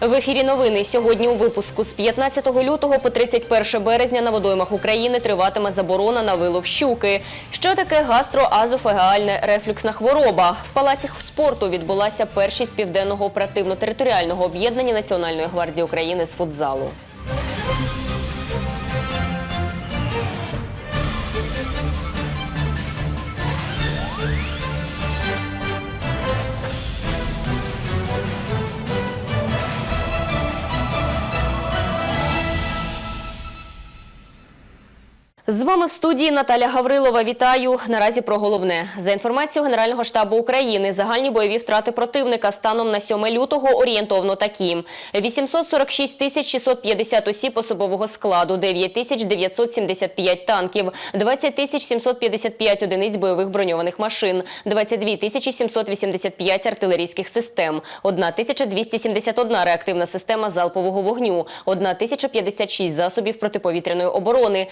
В ефірі новини сьогодні у випуску з 15 лютого по 31 березня на водоймах України триватиме заборона на вилов щуки. Що таке гастроазофагеальна рефлюксна хвороба? В палаці спорту відбулася першість південного оперативно-територіального об'єднання Національної гвардії України з футзалу. З вами в студії Наталя Гаврилова. Вітаю. Наразі про головне. За інформацією Генерального штабу України, загальні бойові втрати противника станом на 7 лютого орієнтовно такі: 846 тисяч 650 осіб особового складу, 9 тисяч 975 танків, 20 тисяч 755 одиниць бойових броньованих машин, 22 тисячі 785 артилерійських систем, 1 тисяча 271 реактивна система залпового вогню, 1 тисяча 56 засобів протиповітряної оборони,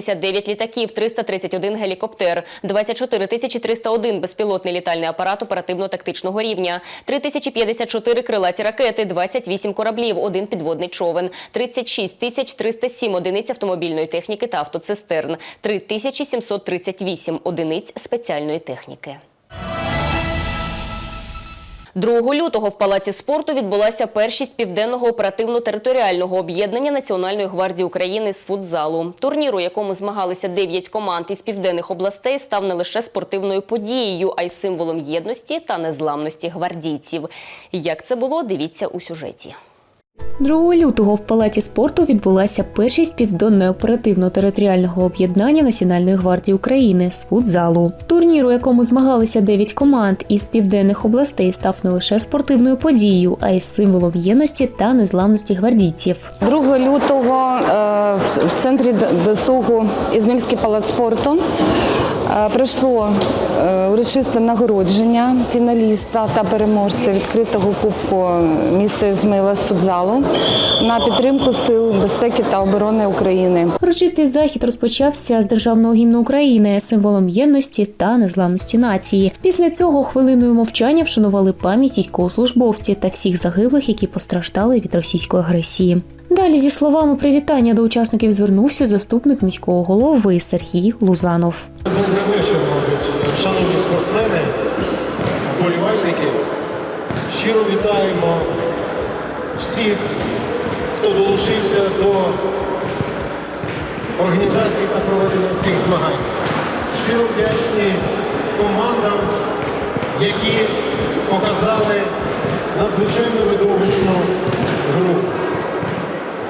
369 літаків, 331 гелікоптер, 24 тисячі 301 безпілотний літальний апарат оперативно-тактичного рівня, 3054 крилаті ракети, 28 кораблів, один підводний човен, 36 тисяч 307 одиниць автомобільної техніки та автоцистерн, 3738 одиниць спеціальної техніки. 2 лютого в Палаці спорту відбулася першість південного оперативно-територіального об'єднання Національної гвардії України з футзалу. Турнір, у якому змагалися 9 команд із південних областей, став не лише спортивною подією, а й символом єдності та незламності гвардійців. Як це було, дивіться у сюжеті. 2 лютого в Палаті спорту відбулася першість південного оперативно-територіального об'єднання Національної гвардії України з футзалу. Турнір, у якому змагалися 9 команд із південних областей, став не лише спортивною подією, а й символом єдності та незламності гвардійців. 2 лютого е, в центрі досугу Ізмільський палац спорту пройшло е, урочисте нагородження фіналіста та переможця відкритого кубку міста Ізмила з футзалу на підтримку сил безпеки та оборони України. Урочистий захід розпочався з державного гімну України, символом єдності та незламності нації. Після цього хвилиною мовчання вшанували пам'ять військовослужбовців та всіх загиблих, які постраждали від російської агресії. Далі зі словами привітання до учасників звернувся заступник міського голови Сергій Лузанов. Добрий вечір, шановні спортсмени, вболівальники. Щиро вітаємо всіх, хто долучився до організації та проведення цих змагань. Щиро вдячні командам, які показали надзвичайно видовищну гру.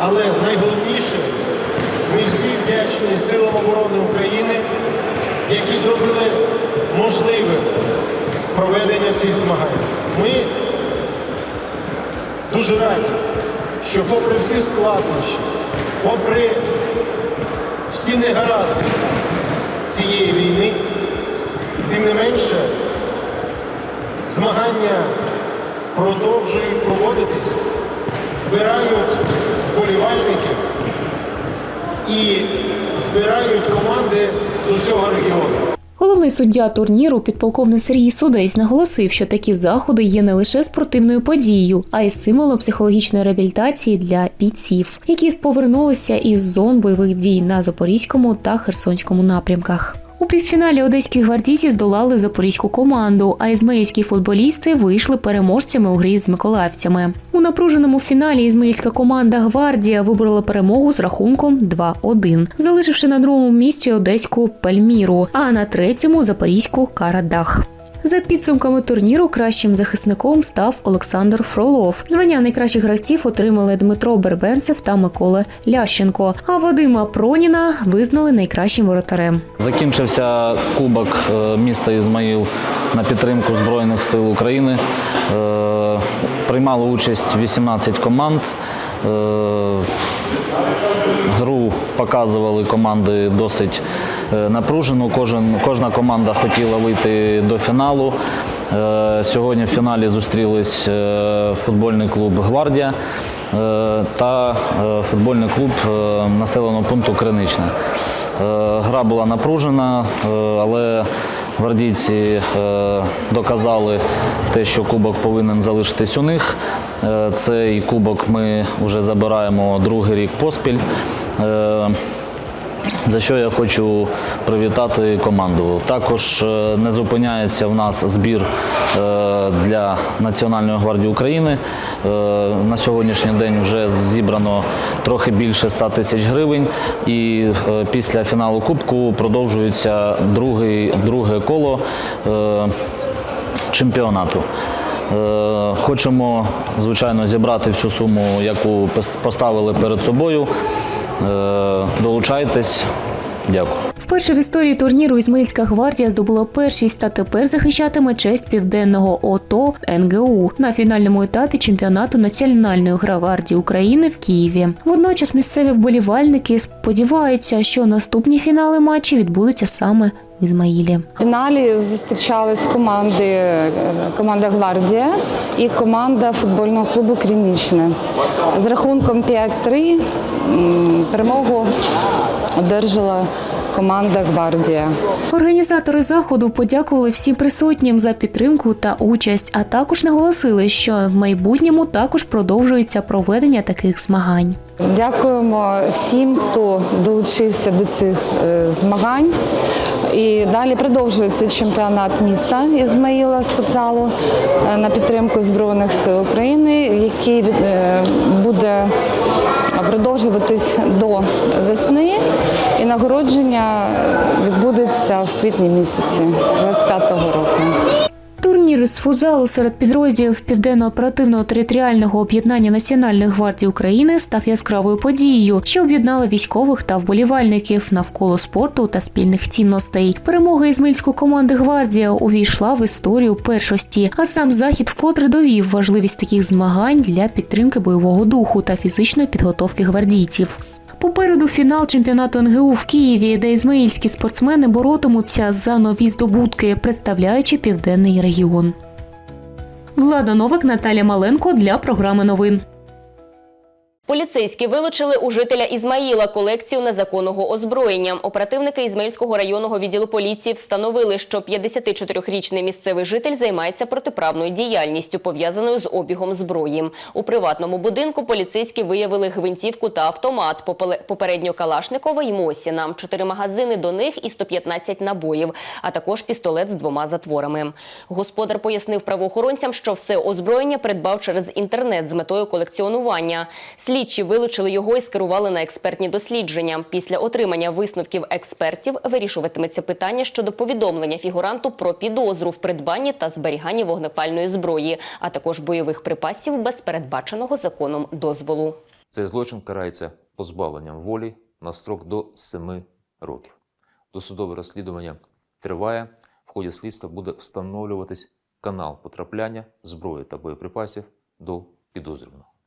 Але найголовніше, ми всі вдячні силам оборони України, які зробили можливим проведення цих змагань. Ми дуже раді, що попри всі складнощі, попри всі негаразди цієї війни, тим не менше, змагання продовжують проводитись, збирають вболівальників і збирають команди з усього регіону. Головний суддя турніру, підполковник Сергій Судейсь, наголосив, що такі заходи є не лише спортивною подією, а й символом психологічної реабілітації для бійців, які повернулися із зон бойових дій на Запорізькому та Херсонському напрямках. У півфіналі одеські гвардійці здолали запорізьку команду, а ізмаїльські футболісти вийшли переможцями у грі з миколаївцями. У напруженому фіналі ізмаїльська команда Гвардія виборола перемогу з рахунком 2-1, залишивши на другому місці одеську Пальміру, а на третьому запорізьку Карадах. За підсумками турніру кращим захисником став Олександр Фролов. Звання найкращих гравців отримали Дмитро Бербенцев та Микола Лященко. А Вадима Проніна визнали найкращим воротарем. Закінчився кубок е, міста Ізмаїл на підтримку Збройних сил України. Е, Приймало участь 18 команд. Показували команди досить е, напружену. Кожен, кожна команда хотіла вийти до фіналу. Е, Сьогодні в фіналі зустрілись е, футбольний клуб Гвардія та футбольний клуб населеного пункту Криничне. Гра була напружена, але гвардійці е, доказали те, що кубок повинен залишитись у них. Е, Цей кубок ми вже забираємо другий рік поспіль. За що я хочу привітати команду. Також е, не зупиняється в нас збір е, для Національної гвардії України. Е, На сьогоднішній день вже зібрано трохи більше 100 тисяч гривень. І після фіналу Кубку продовжується другий, друге коло чемпіонату. Хочемо, звичайно, зібрати всю суму, яку поставили перед собою. Е, Долучайтесь. Дякую. Вперше в історії турніру Ізмаїльська гвардія здобула першість та тепер захищатиме честь південного ОТО НГУ на фінальному етапі чемпіонату Національної гвардії України в Києві. Водночас місцеві вболівальники сподіваються, що наступні фінали матчі відбудуться саме в Ізмаїлі. В фіналі зустрічались команди е, команда Гвардія і команда футбольного клубу Крінічне. З рахунком 5-3 перемогу одержала команда Гвардія. Організатори заходу подякували всім присутнім за підтримку та участь, а також наголосили, що в майбутньому також продовжується проведення таких змагань. Дякуємо всім, хто долучився до цих е, змагань. І далі продовжується чемпіонат міста Ізмаїла з футзалу е, на підтримку Збройних сил України, який е, буде продовжуватись до весни. І нагородження відбудеться в квітні місяці 25-го року. Турнір із футзалу серед підрозділів Південно-оперативного територіального об'єднання Національної гвардії України став яскравою подією, що об'єднала військових та вболівальників навколо спорту та спільних цінностей. Перемога ізмельської команди Гвардія увійшла в історію першості, а сам захід вкотре довів важливість таких змагань для підтримки бойового духу та фізичної підготовки гвардійців. Попереду фінал чемпіонату НГУ в Києві, де ізмаїльські спортсмени боротимуться за нові здобутки, представляючи південний регіон. Влада Новик, Наталя Маленко для програми новин. Поліцейські вилучили у жителя Ізмаїла колекцію незаконного озброєння. Оперативники Ізмаїльського районного відділу поліції встановили, що 54-річний місцевий житель займається протиправною діяльністю, пов'язаною з обігом зброї. У приватному будинку поліцейські виявили гвинтівку та автомат, попередньо Калашникова і Мосіна, чотири магазини до них і 115 набоїв, а також пістолет з двома затворами. Господар пояснив правоохоронцям, що все озброєння придбав через інтернет з метою колекціонування. Слідчі вилучили його і скерували на експертні дослідження. Після отримання висновків експертів вирішуватиметься питання щодо повідомлення фігуранту про підозру в придбанні та зберіганні вогнепальної зброї, а також бойових припасів без передбаченого законом дозволу. Цей злочин карається позбавленням волі на строк до 7 років. Досудове розслідування триває. В ході слідства буде встановлюватись канал потрапляння зброї та боєприпасів до підозрюваного.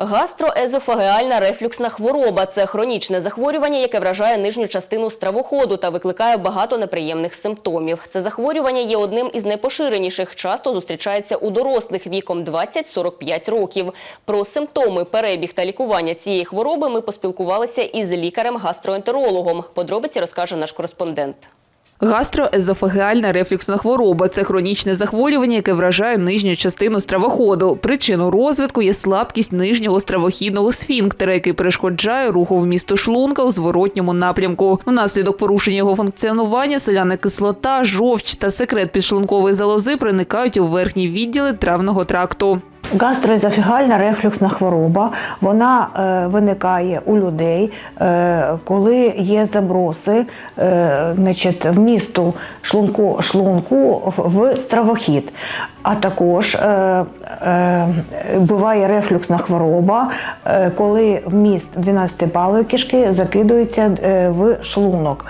Гастроезофагеальна рефлюксна хвороба це хронічне захворювання, яке вражає нижню частину стравоходу та викликає багато неприємних симптомів. Це захворювання є одним із найпоширеніших, часто зустрічається у дорослих віком 20-45 років. Про симптоми, перебіг та лікування цієї хвороби ми поспілкувалися із лікарем-гастроентерологом. Подробиці розкаже наш кореспондент. Гастроезофагеальна рефлюксна хвороба це хронічне захворювання, яке вражає нижню частину стравоходу. Причиною розвитку є слабкість нижнього стравохідного сфінктера, який перешкоджає руху вмісту шлунка у зворотньому напрямку. Внаслідок порушення його функціонування соляна кислота, жовч та секрет підшлункової залози проникають у верхні відділи травного тракту. Гастроезофігальна рефлюксна хвороба вона е, виникає у людей, е, коли є заброси е, значить, вмісту шлунку, шлунку в стравохід. А також е, е, буває рефлюксна хвороба, е, коли вміст 12-палої кишки закидується е, в шлунок.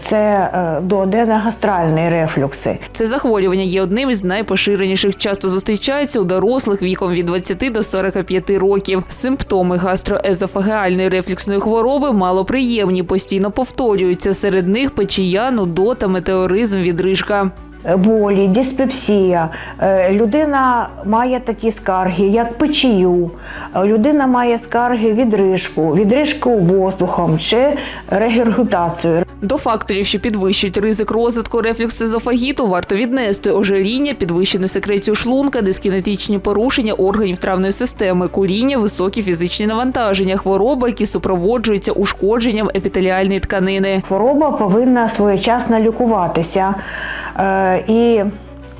Це е, дуоденогастральні рефлюкси. Це захворювання є одним із найпоширеніших. Часто зустрічається у дорослих віком від 20 до 45 років. Симптоми гастроезофагеальної рефлюксної хвороби малоприємні, постійно повторюються. Серед них печія, нудота, метеоризм, відрижка. болі, диспепсія. Е, Людина має такі скарги, як печію. Е, Людина має скарги відрижку, відрижку воздухом чи регургітацію. До факторів, що підвищують ризик розвитку рефлюксезофагіту, варто віднести ожиріння, підвищену секрецію шлунка, дискінетичні порушення органів травної системи, куріння, високі фізичні навантаження, хвороби, які супроводжуються ушкодженням епітеліальної тканини. Хвороба повинна своєчасно лікуватися. Е, І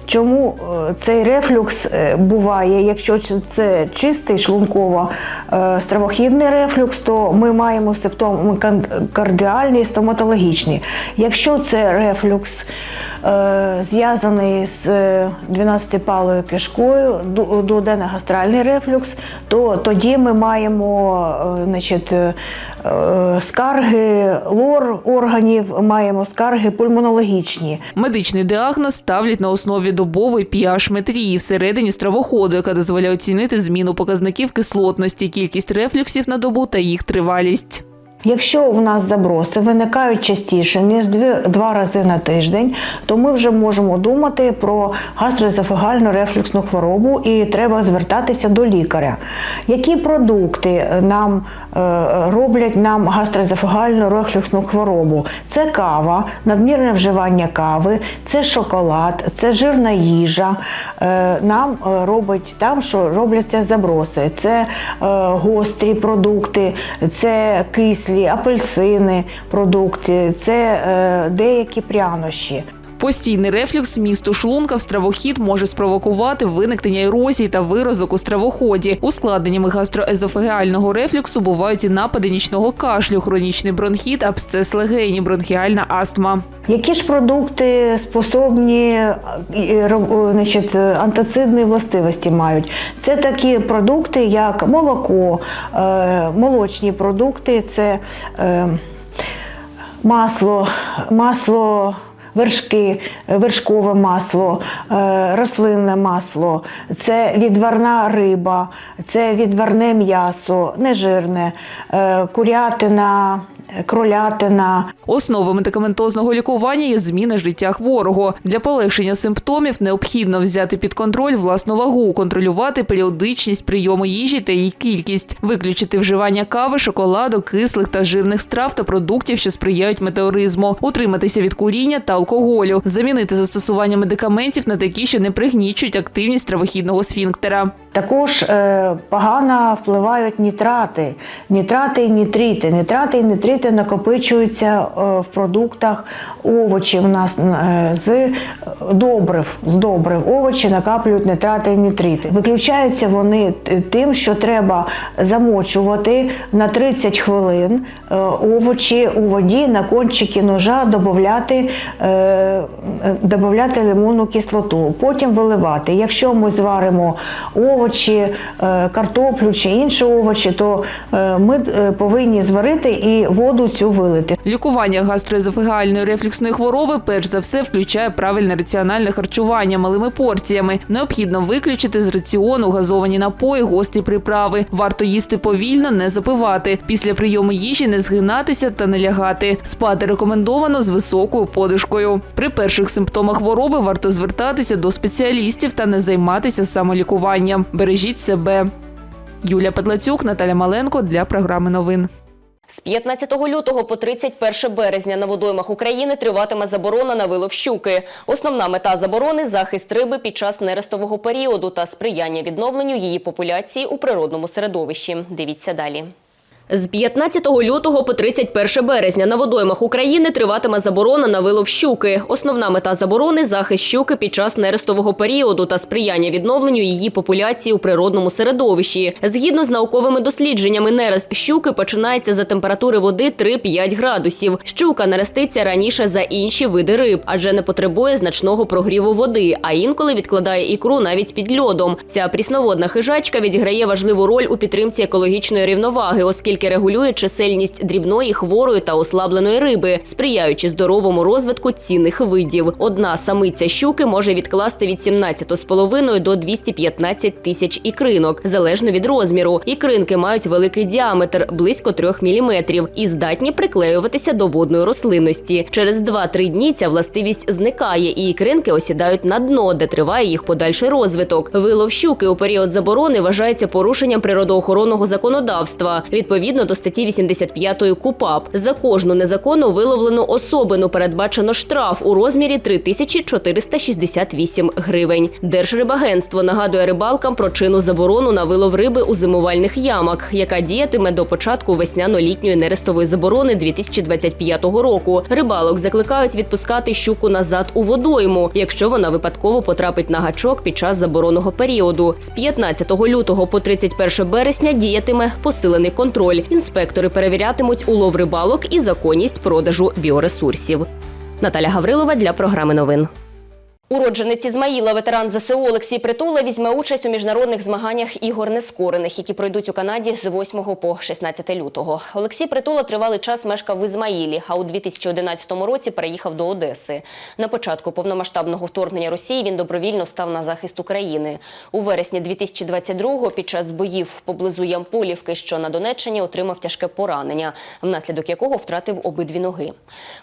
чому е, цей рефлюкс е, буває? Якщо це чистий шлунково-стравохідний рефлюкс, то ми маємо симптоми кардіальні і стоматологічний. Якщо це рефлюкс е, зв'язаний з 12-палою кишкою, ду- дуоденогастральний рефлюкс, то тоді ми маємо е, значить, е, е, скарги лор органів, маємо скарги пульмонологічні. Медичний діагноз ставлять на основі добової pH метрії всередині стравоходу, яка дозволяє оцінити зміну показників кислотності, кількість рефлюксів на добу та їх тривалість. Якщо у нас заброси виникають частіше, ніж два рази на тиждень, то ми вже можемо думати про гастроезофагальну рефлюксну хворобу і треба звертатися до лікаря. Які продукти нам е, роблять нам гастроезофагальну рефлюксну хворобу? Це кава, надмірне вживання кави, це шоколад, це жирна їжа. Е, нам е, робить там, що робляться заброси. Це гострі продукти, це кислі, апельсини, продукти, це е, деякі прянощі. Постійний рефлюкс місту шлунка в стравохід може спровокувати виникнення ерозії та виразок у стравоході. Ускладненнями гастроезофагеального рефлюксу бувають і напади нічного кашлю, хронічний бронхіт, абсцес легені, бронхіальна астма. Які ж продукти способні е, і, значить, антацидні властивості мають? Це такі продукти, як молоко, е, молочні продукти, це е, масло, масло. Вершки, вершкове масло, е, рослинне масло, це відварна риба, це відварне м'ясо, нежирне, е, курятина, кролятина, Основою медикаментозного лікування є зміна життя хворого. Для полегшення симптомів необхідно взяти під контроль власну вагу, контролювати періодичність прийому їжі та її кількість, виключити вживання кави, шоколаду, кислих та жирних страв та продуктів, що сприяють метеоризму, утриматися від куріння та алкоголю, замінити застосування медикаментів на такі, що не пригнічують активність травохідного сфінктера. Також е, погано впливають нітрати, нітрати і нітрити. Нітрати і нітрити накопичуються е, в продуктах овочів у нас е, з добрив. З добрив овочі накаплюють нітрати і нітрити. Виключаються вони тим, що треба замочувати на 30 хвилин е, овочі у воді на кончики ножа додати, е, додати лимонну кислоту, потім виливати. Якщо ми зваримо овочі, е, картоплю чи інші овочі, то е, ми е, повинні зварити і воду цю вилити. Лікування гастроезофагеальної рефлюксної хвороби перш за все включає правильне раціональне харчування малими порціями. Необхідно виключити з раціону газовані напої, гострі приправи. Варто їсти повільно, не запивати. Після прийому їжі не згинатися та не лягати. Спати рекомендовано з високою подушкою. При перших симптомах хвороби варто звертатися до спеціалістів та не займатися самолікуванням. Бережіть себе. Юлія Петлацюк, Наталя Маленко для програми новин. З 15 лютого по 31 березня на водоймах України триватиме заборона на вилов щуки. Основна мета заборони – захист риби під час нерестового періоду та сприяння відновленню її популяції у природному середовищі. Дивіться далі. З 15 лютого по 31 березня на водоймах України триватиме заборона на вилов щуки. Основна мета заборони – захист щуки під час нерестового періоду та сприяння відновленню її популяції у природному середовищі. Згідно з науковими дослідженнями, нерест щуки починається за температури води 3-5 градусів. Щука нереститься раніше за інші види риб, адже не потребує значного прогріву води, а інколи відкладає ікру навіть під льодом. Ця прісноводна хижачка відіграє важливу роль у підтримці екологічної рівноваги, оскільки регулює чисельність дрібної, хворої та ослабленої риби, сприяючи здоровому розвитку цінних видів. Одна самиця щуки може відкласти від 17,5 до 215 тисяч ікринок, залежно від розміру. Ікринки мають великий діаметр близько 3 мм і здатні приклеюватися до водної рослинності. Через 2-3 дні ця властивість зникає, і ікринки осідають на дно, де триває їх подальший розвиток. Вилов щуки у період заборони вважається порушенням природоохоронного законодавства. Відповідно, відповідно до статті 85 КУПАП. За кожну незаконно виловлену особину передбачено штраф у розмірі 3468 гривень. Держрибагентство нагадує рибалкам про чину заборону на вилов риби у зимувальних ямах, яка діятиме до початку весняно-літньої нерестової заборони 2025 року. Рибалок закликають відпускати щуку назад у водойму, якщо вона випадково потрапить на гачок під час заборонного періоду. З 15 лютого по 31 березня діятиме посилений контроль. Інспектори перевірятимуть улов рибалок і законність продажу біоресурсів. Наталя Гаврилова для програми новин. Уродженець Ізмаїла, ветеран ЗСУ Олексій Притула, візьме участь у міжнародних змаганнях ігор нескорених, які пройдуть у Канаді з 8 по 16 лютого. Олексій Притула тривалий час мешкав в Ізмаїлі, а у 2011 році переїхав до Одеси. На початку повномасштабного вторгнення Росії він добровільно став на захист України. У вересні 2022-го під час боїв поблизу Ямполівки, що на Донеччині, отримав тяжке поранення, внаслідок якого втратив обидві ноги.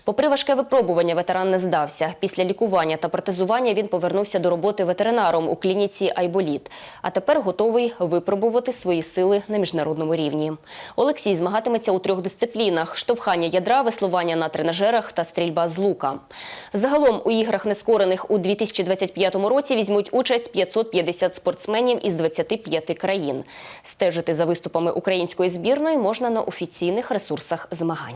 Попри важке випробування, ветеран не здався. Після лікування та протезування він повернувся до роботи ветеринаром у клініці Айболіт. А тепер готовий випробувати свої сили на міжнародному рівні. Олексій змагатиметься у трьох дисциплінах: штовхання ядра, веслування на тренажерах та стрільба з лука. Загалом у іграх нескорених у 2025 році візьмуть участь 550 спортсменів із 25 країн. Стежити за виступами української збірної можна на офіційних ресурсах змагань.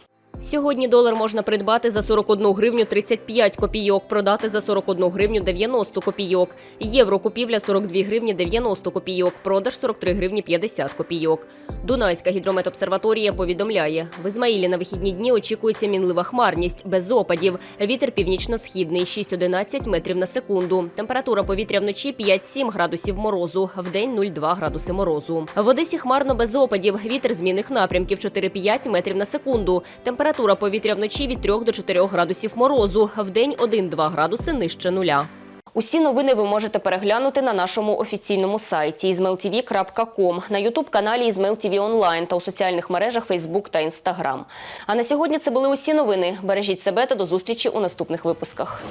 Сьогодні долар можна придбати за 41 гривню 35 копійок, продати за 41 гривню 90 копійок. Євро купівля 42 гривні 90 копійок, продаж 43 гривні 50 копійок. Дунайська гідрометобсерваторія повідомляє, в Ізмаїлі на вихідні дні очікується мінлива хмарність, без опадів. Вітер північно-східний 6-11 метрів на секунду. Температура повітря вночі 5-7 градусів морозу, вдень 0,2 градуси морозу. В Одесі хмарно без опадів. Вітер змінних напрямків 4-5 метрів на секунду. Температура повітря вночі від 3 до 4 градусів морозу, вдень 1-2 градуси нижче нуля. Усі новини ви можете переглянути на нашому офіційному сайті izmailtv.com, на ютуб-каналі Ізмейл онлайн та у соціальних мережах Фейсбук та Інстаграм. А на сьогодні це були усі новини. Бережіть себе та до зустрічі у наступних випусках.